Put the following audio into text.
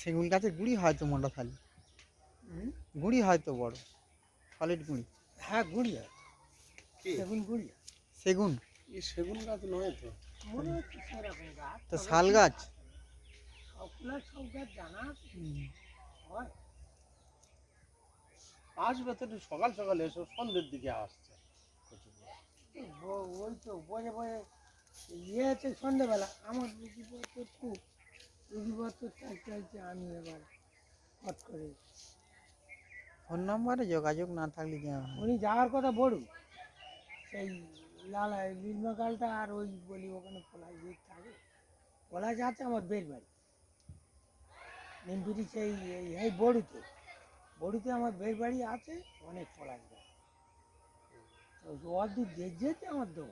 সেগুন গাছের গুড়ি হয়তো মোটা থালি? গুড়ি হয়তো বড় সলিড গুড়ি। হ্যাঁ গুড়িয়া কি? সেগুন গুড়িয়া সেগুন? এই সেগুন গাছ নয় তো? তো শাল গাছ? সব গাছ জানা হয় আসবে তো একটু সকাল সকাল এসো সন্ধ্যের দিকে আসছে। ওই তো বয়ে বয়ে ইয়ে আছে সন্ধ্যেবেলা। আমার রুগীপত্র খুব রুগীপত্র চাই চাইছে আমি এবার হট করে ফোন নম্বরে যোগাযোগ না থাকলে কি? উনি যাওয়ার কথা বলুন। সেই লালা লিলমাকালটা আর ওই বলি ওখানে পলাশ বিট থাকে। পলাশ আছে আমার বের বাড়ি। নিমপিটি সেই এই এই বড়িতে। বড়িতে আমার বের বাড়ি আছে অনেক পলাশ গাছ অর্ধেক যেতে আমার দেবো